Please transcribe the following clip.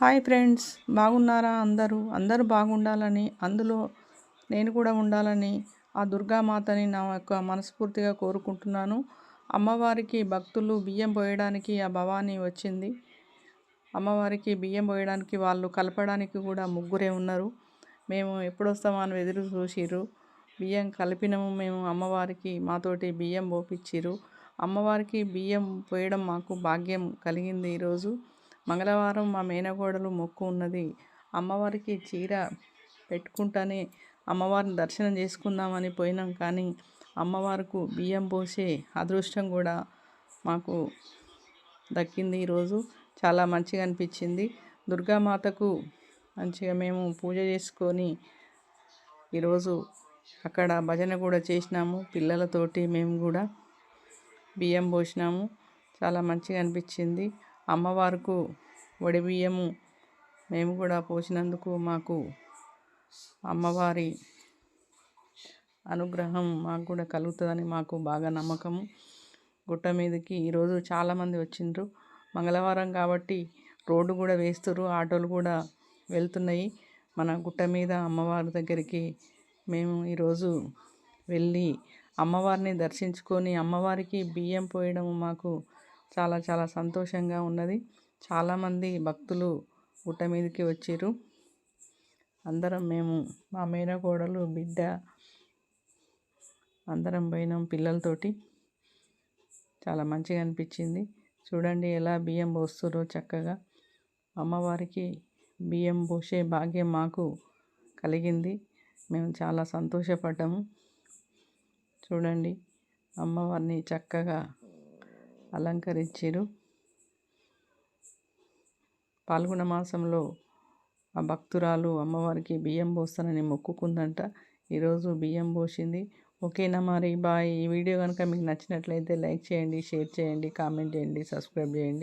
Hi friends బాగున్నారా అందరూ? అందరూ బాగుండాలని అందులో నేను కూడా ఉండాలని ఆ దుర్గామాతని నా యొక్క మనస్ఫూర్తిగా కోరుకుంటున్నాను. అమ్మవారికి భక్తులు బియ్యం పోయడానికి ఆ భవానీ వచ్చింది. అమ్మవారికి బియ్యం పోయడానికి వాళ్ళు కలపడానికి కూడా ముగ్గురే ఉన్నారు. మేము ఎప్పుడొస్తామో అని ఎదురు చూసిర్రు. బియ్యం కలిపినాము మేము అమ్మవారికి మాతోటి బియ్యం పోపిచ్చిర్రు. అమ్మవారికి బియ్యం పోయడం మాకు భాగ్యం కలిగింది ఈరోజు. మంగళవారం మా మేనగోడలు మొక్కు ఉన్నది. అమ్మవారికి చీర పెట్టుకుంటానే అమ్మవారిని దర్శనం చేసుకుందామని పోయినాం కానీ అమ్మవారికి బియ్యం పోసే అదృష్టం కూడా మాకు దక్కింది ఈరోజు. చాలా మంచిగా అనిపించింది. దుర్గామాతకు మంచిగా మేము పూజ చేసుకొని ఈరోజు అక్కడ భజన కూడా చేసినాము. పిల్లలతోటి మేము కూడా బియ్యం పోసినాము. చాలా మంచిగా అనిపించింది. అమ్మవారుకు వడి బియ్యము మేము కూడా పోసినందుకు మాకు అమ్మవారి అనుగ్రహం మాకు కూడా కలుగుతుందని మాకు బాగా నమ్మకము గుట్ట మీదకి ఈరోజు చాలామంది వచ్చిండ్రు. మంగళవారం కాబట్టి రోడ్డు కూడా వేస్తుర్రు ఆటోలు కూడా వెళ్తున్నాయి. మన గుట్ట మీద అమ్మవారి దగ్గరికి మేము ఈరోజు వెళ్ళి అమ్మవారిని దర్శించుకొని అమ్మవారికి బియ్యం పోయడం మాకు చాలా చాలా సంతోషంగా ఉన్నది. చాలామంది భక్తులు గుట్ట మీదకి వచ్చారు అందరం మేము మా మేనకోడలు బిడ్డ అందరం పోయినాం పిల్లలతోటి. చాలా మంచిగా అనిపించింది. చూడండి ఎలా బియ్యం పోస్తుందో చక్కగా. అమ్మవారికి బియ్యం పోసే భాగ్యం మాకు కలిగింది. మేము చాలా సంతోషపడ్డాము. చూడండి అమ్మవారిని చక్కగా అలంకరించారు. పాల్గొన మాసంలో ఆ భక్తురాలు అమ్మవారికి బియ్యం పోస్తానని మొక్కుకుందంట. ఈరోజు బియ్యం పోసింది. ఓకేనా మరి? బాయ్. ఈ వీడియో కనుక మీకు నచ్చినట్లయితే లైక్ చేయండి షేర్ చేయండి కామెంట్ చేయండి సబ్స్క్రైబ్ చేయండి.